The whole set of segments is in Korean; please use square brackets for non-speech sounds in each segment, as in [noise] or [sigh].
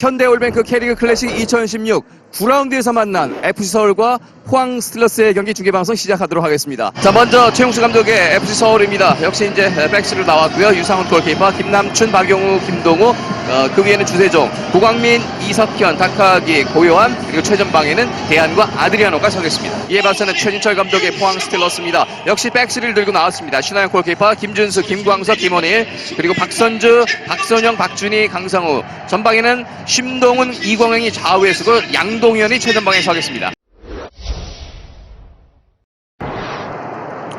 현대올뱅크 K리그 클래식 2016 9라운드에서 만난 FC 서울과 포항 스틸러스의 경기 중계 방송 시작하도록 하겠습니다. 자, 먼저 최용수 감독의 FC 서울입니다. 역시 이제 백스로 나왔고요. 유상훈 골키퍼, 김남춘, 박용우, 김동우, 어, 그 위에는 주세종, 고광민, 이석현, 다카기, 고요한, 그리고 최전방에는 대한과 아드리아노가 서겠습니다. 이에 맞서는 최진철 감독의 포항 스틸러스입니다. 역시 백스를 들고 나왔습니다. 신하영 골키퍼, 김준수, 김광석, 김원일, 그리고 박선주, 박선영, 박준희, 강상우, 전방에는 심동훈, 이광영이 좌우에 서고 양동현이 최전방에 서겠습니다.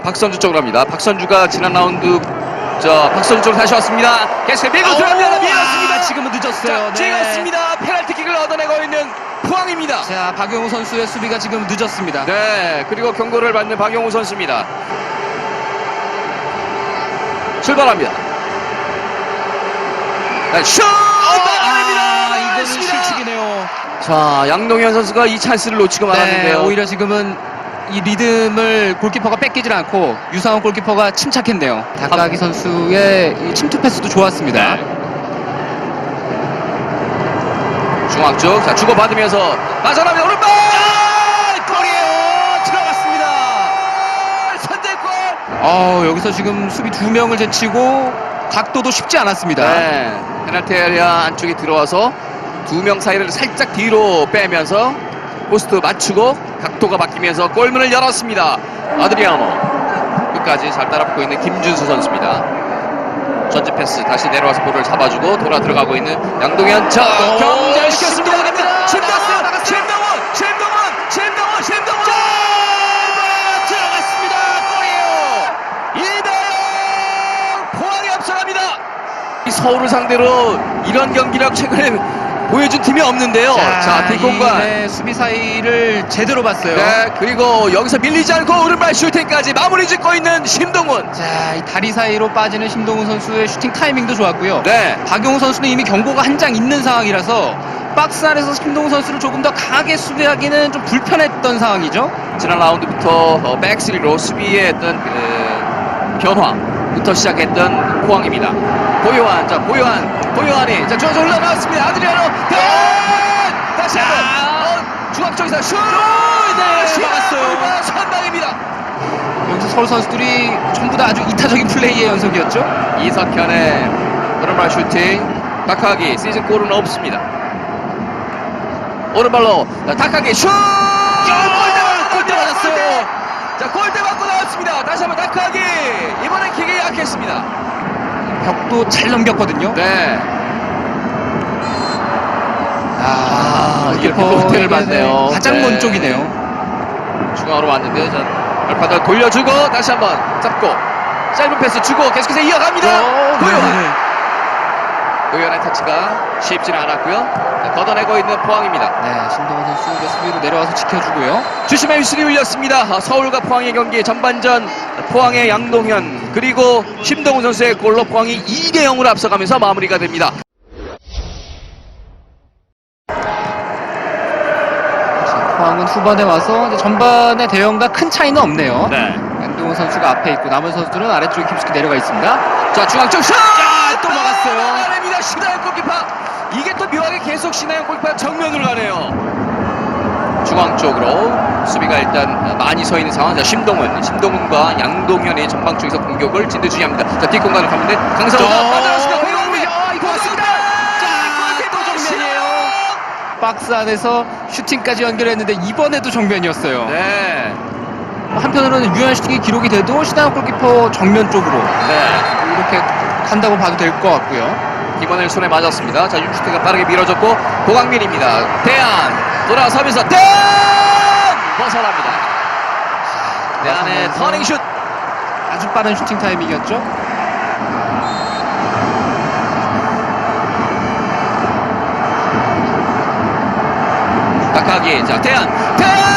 박선주 쪽으로 합니다. 박선주가 지난 라운드 저 박선주 쪽으로 다시 왔습니다. 계속 밀고 들어갑니다. 밀었습니다. 아, 지금은 늦었어요. 자, 찍었습니다. 페널티킥을 얻어내고 있는 포항입니다. 자, 박용우 선수의 수비가 지금 늦었습니다. 네, 그리고 경고를 받는 박용우 선수입니다. 출발합니다. 네, 슛! 막아냅니다. 아, 이거는. 실축이네요. 자, 양동현 선수가 이 찬스를 놓치고 네, 말았는데요. 오히려 지금은 이 리듬을 골키퍼가 뺏기질 않고 유상훈 골키퍼가 침착했네요. 다카기 선수의 이 침투 패스도 좋았습니다. 네. 중앙 쪽, 자, 주고받으면서 빠져나오면 오른발! 골이에요! 들어갔습니다! 선제골! 어, 여기서 지금 수비 두 명을 제치고 각도도 쉽지 않았습니다. 네, 페널티 에리아 안쪽에 들어와서 두 명 사이를 살짝 뒤로 빼면서 포스트 맞추고 각도가 바뀌면서 골문을 열었습니다. 아드리아노 끝까지 잘 따라붙고 있는 김준수 선수입니다. 전지 패스 다시 내려와서 볼을 잡아주고 돌아 들어가고 있는 양동현 자 오, 경쟁시켰습니다. 나갔어요. 심동원, 심동원, 심동원, 심동원 들어갔습니다. 골이에요. 2대0 포항이 앞서갑니다. 이 서울을 상대로 이런 경기력 [laughs] 최근에 보여준 팀이 없는데요. 자, 뒷공간. 이, 네, 수비 사이를 제대로 봤어요. 네, 그리고 여기서 밀리지 않고 오른발 슈팅까지 마무리 짓고 있는 심동훈. 자, 이 다리 사이로 빠지는 심동훈 선수의 슈팅 타이밍도 좋았고요. 네. 박용우 선수는 이미 경고가 한 장 있는 상황이라서 박스 안에서 심동훈 선수를 조금 더 강하게 수비하기는 좀 불편했던 상황이죠. 지난 라운드부터 어, 백스리로 수비의 어떤 그 변화 부터 시작했던 포항입니다. 고요한, 자, 고요한, 고요한이, 자, 저저 흘러나왔습니다. 아드리아노, 대! 다시 한 번, 어, 중앙 쪽에서 슛! 네, 막았어요. 골 선방입니다. 여기서 서울 선수들이 전부 다 아주 이타적인 플레이의 연속이었죠. 이석현의 오른발 슈팅, 다카기 시즌 골은 없습니다. 오른발로 자, 다카기 슛! 골대 맞았어요. 자 골대 맞고 나왔습니다. 다시 한번 다카기 이번엔 기계 약했습니다. 벽도 잘 넘겼거든요. 네. 아, 이게 골키퍼에게는 골대를 맞네요. 가장 네. 먼 쪽이네요. 중앙으로 왔는데요. 자 발바닥 돌려주고 다시 한번 잡고 짧은 패스 주고 계속해서 이어갑니다. 고요 한 네. 고요한의 터치가 쉽지는 않았고요. 자, 걷어내고 있는 포항입니다. 네, 신동원 선수 이제 수비로 내려와서 지켜주고요. 주심의 휘슬이 울렸습니다. 아, 서울과 포항의 경기 전반전 포항의 양동현 그리고 심동훈 선수의 골로 포항이 2대 0으로 앞서가면서 마무리가 됩니다. 자, 포항은 후반에 와서 전반의 대형과 큰 차이는 없네요. 네. 양동원 선수가 앞에 있고 남은 선수들은 아래쪽에 깊숙이 내려가 있습니다. 자 중앙 쪽 슛! 자, 또 막았어요. 막아냅니다. 신하영 골키퍼. 이게 또 묘하게 계속 신하영 골키퍼 정면으로 가네요. 중앙 쪽으로 수비가 일단 많이 서 있는 상황. 자 심동훈, 심동훈과 양동현이 전방 쪽에서 공격을 진두지휘 합니다. 자 뒷공간을 가는데 강성호가 자, 빠져나왔습니다. 고영민. 야, 이거 고영민. 자, 또 정면이에요. 박스 안에서 슈팅까지 연결했는데 이번에도 정면이었어요. 네. 한편으로는 유한 슈팅이 기록이 돼도 신하영 골키퍼 정면 쪽으로 네. 이렇게 간다고 봐도 될 것 같고요. 김원일 손에 맞았습니다. 자, 윤슈태가 빠르게 밀어줬고 고강민입니다. 대안 돌아서면서 대안 벗어납니다. 대안의 벗어나면서 터닝 슛. 아주 빠른 슈팅 타이밍이었죠. 각하기. 자, 대안. 대안!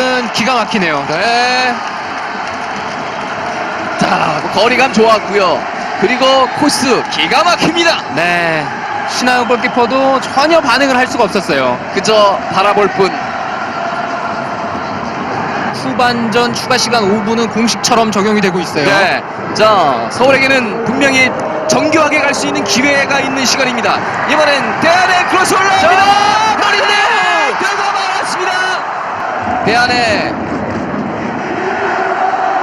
이 프리킥은 기가 막히네요. 네. 자, 거리감 좋았고요. 그리고 코스 기가 막힙니다. 네. 신하영 골키퍼도 전혀 반응을 할 수가 없었어요. 그저 바라볼 뿐. 후반전 추가 시간 5분은 공식처럼 적용이 되고 있어요. 네. 자, 서울에게는 분명히 정교하게 갈 수 있는 기회가 있는 시간입니다. 이번엔 대안의 크로스 올라옵니다. 머리인데 들어가 말았습니다. 대안의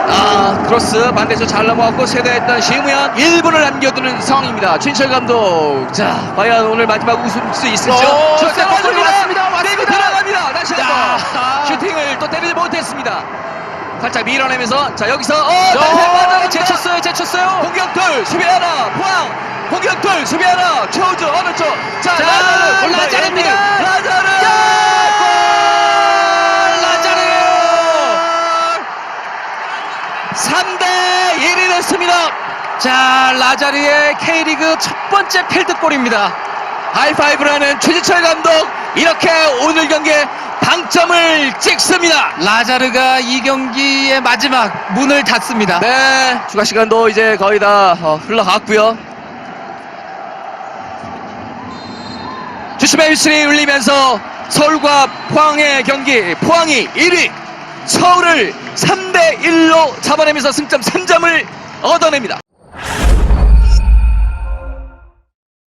아 크로스 반대쪽 잘 넘어갔고 세대했던 심우현 1분을 남겨두는 상황입니다. 최인철 감독 자 과연 오늘 마지막 웃을 수 있을지요? 어, 저 세컨 골 왔습니다. 왔습니다. 들어갑니다. 다시 한번 야. 슈팅을 또 때리지 못했습니다. 살짝 밀어내면서 자 여기서 어 한번 제쳤어요, 제쳤어요. 공격돌 수비 하나 포항 공격돌 수비 하나 최우주 어느 쪽자 자, 라자르. 라자르 라자르! 3대 1이 됐습니다 자, 라자르의 K리그 첫 번째 필드골입니다. 하이파이브라는 최지철 감독 이렇게 오늘 경기에 방점을 찍습니다 라자르가 이 경기의 마지막 문을 닫습니다. 네 추가 시간도 이제 거의 다 어, 흘러갔고요 주심의 휘슬이 울리면서 서울과 포항의 경기 포항이 1위 서울을 3대 1로 잡아내면서 승점 3점을 얻어냅니다